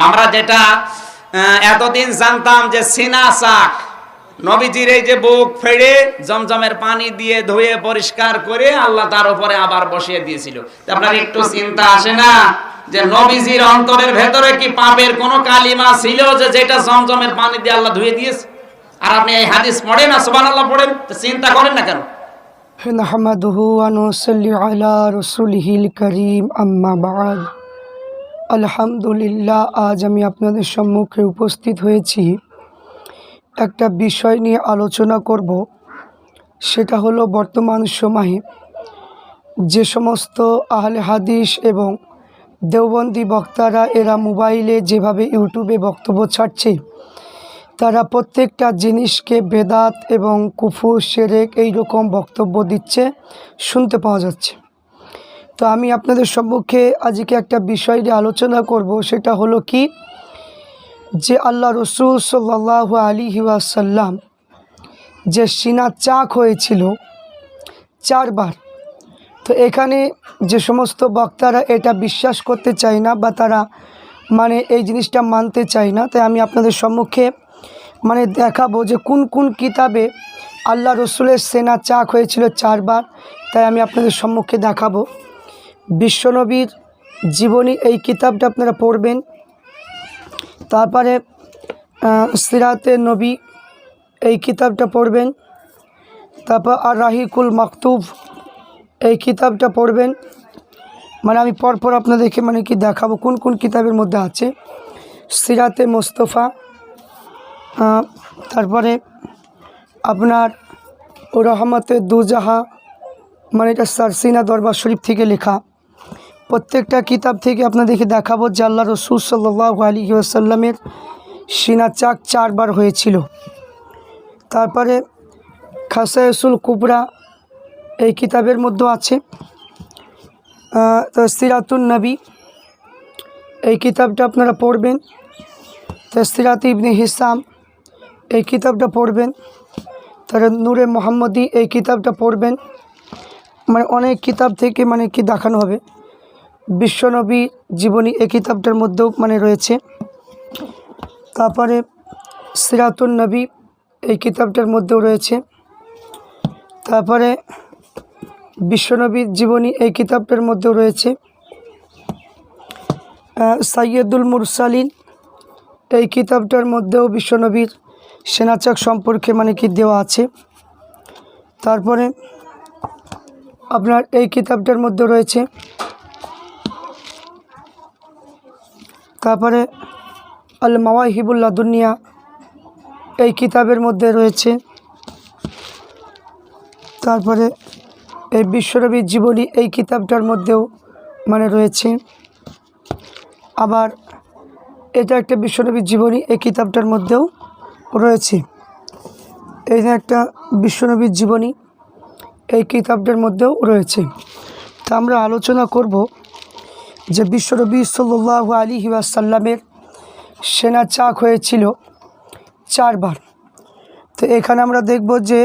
আমরা যেটা আহ, এতদিন জানতাম যে সিনা শাক নবীজির এই যে বুক ফেড়ে জমজমের পানি দিয়ে ধুয়ে পরিষ্কার করে আল্লাহ তার উপরে আবার বসিয়ে দিয়েছিল তা আপনার একটু চিন্তা আসে না যে নবীজির অন্তরের ভেতরে কি পাপের কোনো কালিমা ছিল যে যেটা জমজমের পানি দিয়ে আল্লাহ ধুয়ে দিয়েছে আর আপনি এই হাদিস পড়েন না সুবহানাল্লাহ পড়েন তো চিন্তা করেন না কেন نحمده ونصلي على رسوله الكريم أما بعد আলহামদুলিল্লাহ, আজ আমি আপনাদের সম্মুখে উপস্থিত হয়েছি। একটা বিষয় নিয়ে আলোচনা করব, সেটা হলো বর্তমান সময়ে যে সমস্ত আহলে হাদিস এবং দেওবন্দি বক্তারা এরা মোবাইলে যেভাবে ইউটিউবে বক্তব্য ছাড়ছে, তারা প্রত্যেকটা জিনিসকে বেদাত এবং কুফু, সেরেক এই রকম বক্তব্য দিচ্ছে, শুনতে পাওয়া যাচ্ছে। তো আমি আপনাদের সম্মুখে আজকে একটা বিষয় নিয়ে আলোচনা করব, সেটা হলো কি? যে আল্লাহ রসুল সাল্লাহ আলী ওয়াসাল্লাম যে সিনা চাক হয়েছিল চারবার, তো এখানে যে সমস্ত বক্তারা এটা বিশ্বাস করতে চায় না বা তারা মানে এই জিনিসটা মানতে চায় না, তাই আমি আপনাদের সম্মুখে মানে দেখাবো যে কোন কোন কিতাবে আল্লাহ রসুলের সেনা চাক হয়েছিল চারবার, তাই আমি আপনাদের সম্মুখে দেখাবো। বিশ্বনবীর জীবনী এই কিতাবটা আপনারা পড়বেন। তারপরে সিরাতে নবী এই কিতাবটা পড়বেন। তারপর আর রাহিকুল মাকতুব এই কিতাবটা পড়বেন। মানে আমি পরপর আপনাদেরকে মানে কি দেখাবো, কোন কোন কিতাবের মধ্যে আছে। সিরাতে মোস্তফা তারপরে আপনার রহমতে দুজাহা মানে এটা সারসিনা দরবার শরীফ থেকে লেখা। প্রত্যেকটা কিতাব থেকে আপনাদেরকে দেখাবো যে আল্লাহ রসুল সাল্লাহ আলী আসাল্লামের সিনা চাক চারবার হয়েছিল। তারপরে খাসায়সুল কুবরা এই কিতাবের মধ্যে আছে। আহ, তো সিরাতুন নবী এই কিতাবটা আপনারা পড়বেন। তসিরাত ইবনে হিসাম এই কিতাবটা পড়বেন। তার নূরে মোহাম্মদী এই কিতাবটা পড়বেন। মানে অনেক কিতাব থেকে মানে কি দেখানো হবে। বিশ্বনবী জীবনী এই কিতাবটার মধ্যেও মানে রয়েছে। তারপরে সিরাতুন নবী এই কিতাবটার মধ্যেও রয়েছে। তারপরে বিশ্বনবীর জীবনী এই কিতাবটার মধ্যেও রয়েছে। সাইয়দুল মুরসালিন এই কিতাবটার মধ্যেও বিশ্বনবীর সেনাচাক সম্পর্কে মানে কি দেওয়া আছে। তারপরে আপনার এই কিতাবটার মধ্যে রয়েছে তারপরে আল মাওয়াহিবুল্লাহ দুনিয়া এই কিতাবের মধ্যে রয়েছে। তারপরে এই বিশ্বনবীর জীবনী এই কিতাবটার মধ্যেও মানে রয়েছে। আবার এটা একটা বিশ্বনবীর জীবনী এই কিতাবটার মধ্যেও রয়েছে। এই একটা বিশ্বনবীর জীবনী এই কিতাবটার মধ্যেও রয়েছে। তা আমরা আলোচনা করব যে বিশ্বনবী সাল্লাহ আলী ওয়াসাল্লামের সেনা চাক হয়েছিল চারবার। তো এখানে আমরা দেখব যে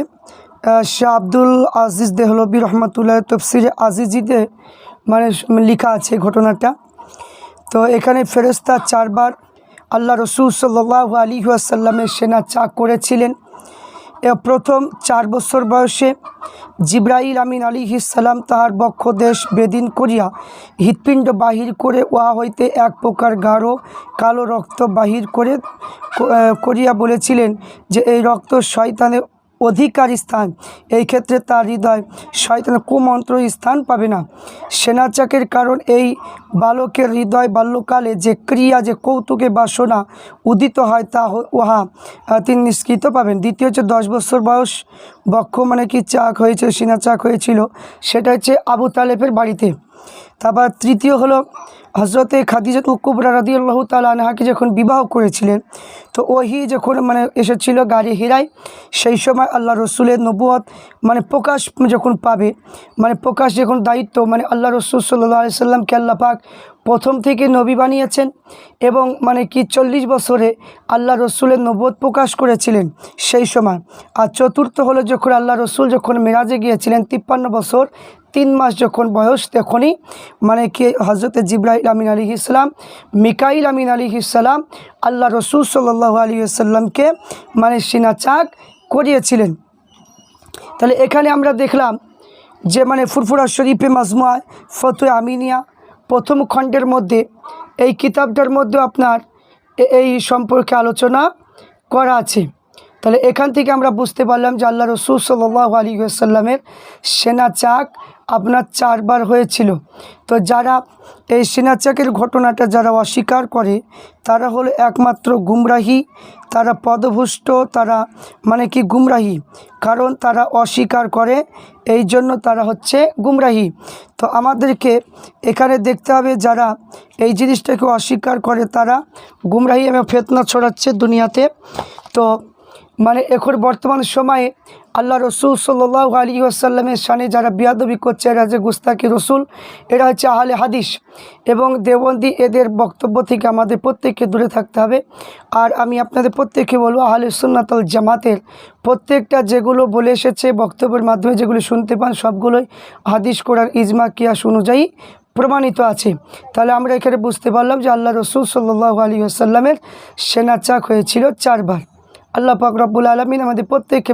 শাহ আব্দুল আজিজ দেহলবী রহমতুল্লাহ তফসির আজিজিতে মানে লেখা আছে ঘটনাটা। তো এখানে ফেরেস্তা চারবার আল্লাহ রসুল সাল্লাহ আলী আসাল্লামের সেনা চাক করেছিলেন। প্রথম চার বছর বয়সে জিব্রাইল আমিন আলী সালাম তাহার বক্ষ দেশ বেদিন করিয়া হৃৎপিণ্ড বাহির করে উহা হইতে এক প্রকার গাঢ় কালো রক্ত বাহির করে করিয়া বলেছিলেন যে এই রক্ত শয়তানের অধিকার স্থান। এই ক্ষেত্রে তার হৃদয় শয়তানের কুমন্ত্র স্থান পাবে না। সেনাচাকের কারণ এই বালকের হৃদয় বাল্যকালে যে ক্রিয়া, যে কৌতুকে বাসনা উদিত হয়, তা উহা তিনি নিষ্কৃত পাবেন। দ্বিতীয় হচ্ছে দশ বছর বয়স, বক্ষ মানে কি চাক হয়েছিল, সিনা চাক হয়েছিল, সেটা হচ্ছে আবু তালেবের বাড়িতে। তারপর তৃতীয় হলো হজরতে খাদিজাত উকুবরা রাদি আল্লাহ তালা আনহাকে যখন বিবাহ করেছিলেন, তো ওহি যখন মানে এসেছিল গাড়ি হিরায়, সেই সময় আল্লাহ রসুলের নবুয়ত মানে প্রকাশ যখন পাবে মানে প্রকাশ যখন দায়িত্ব মানে আল্লাহ রসুল সাল্লাহ সাল্লামকে আল্লাহ পাক প্রথম থেকে নবী বানিয়েছেন এবং মানে কি চল্লিশ বছরে আল্লাহ রসুলের নবদ প্রকাশ করেছিলেন সেই সময়। আর চতুর্থ হলো যখন আল্লাহ রসুল যখন মেরাজে গিয়েছিলেন, তিপ্পান্ন বছর, তিন মাস যখন বয়স, তখনই মানে কি হজরত জিব্রাহিল আমিন আলী ইসলাম মিকাইল আমিন আলী ইসলাম আল্লাহ রসুল সাল্লাহ আলী আসাল্লামকে মানে সিনা চাক করিয়েছিলেন। তাহলে এখানে আমরা দেখলাম যে মানে ফুরফুরা শরীফে মাজমুয়ায় ফতুয়া আমিনিয়া প্রথম খণ্ডের মধ্যে এই কিতাবটার মধ্যে আপনার এই সম্পর্কে আলোচনা করা আছে। তাহলে এখান থেকে আমরা বুঝতে পারলাম যে আল্লাহ রসুল সাল্লাহ আলী আসাল্লামের সেনা চাক আপনার চারবার হয়েছিল। তো যারা এই সেনা চাকের ঘটনাটা যারা অস্বীকার করে, তারা হলো একমাত্র গুমরাহি, তারা পদভুষ্ট, তারা মানে কি গুমরাহি, কারণ তারা অস্বীকার করে, এই জন্য তারা হচ্ছে গুমরাহি। তো আমাদেরকে এখানে দেখতে হবে যারা এই জিনিসটাকে অস্বীকার করে, তারা গুমরাহি এবং ফেতনা ছড়াচ্ছে দুনিয়াতে। তো মানে এখন বর্তমান সময়ে আল্লাহ রসুল সাল্লাহ আলী আসাল্লামের সানে যারা বিয়াদবি করছে, এরা যে গুস্তাকি রসুল, এরা হচ্ছে আহলে হাদিস। এবং দেওবন্দি এদের বক্তব্য থেকে আমাদের প্রত্যেককে দূরে থাকতে হবে। আর আমি আপনাদের প্রত্যেককে বলব, আহলে সুন্নাতল জামাতের প্রত্যেকটা যেগুলো বলে এসেছে, বক্তব্যের মাধ্যমে যেগুলো শুনতে পান, সবগুলোই হাদিস কোরআন ইজমা, কিয়াস অনুযায়ী প্রমাণিত আছে। তাহলে আমরা এখানে বুঝতে পারলাম যে আল্লাহ রসুল সাল্লাহ আলী আসাল্লামের সেনা চাক হয়েছিল চারবার। আল্লাহ পাক রব্বুল আলমিন আমাদের প্রত্যেককে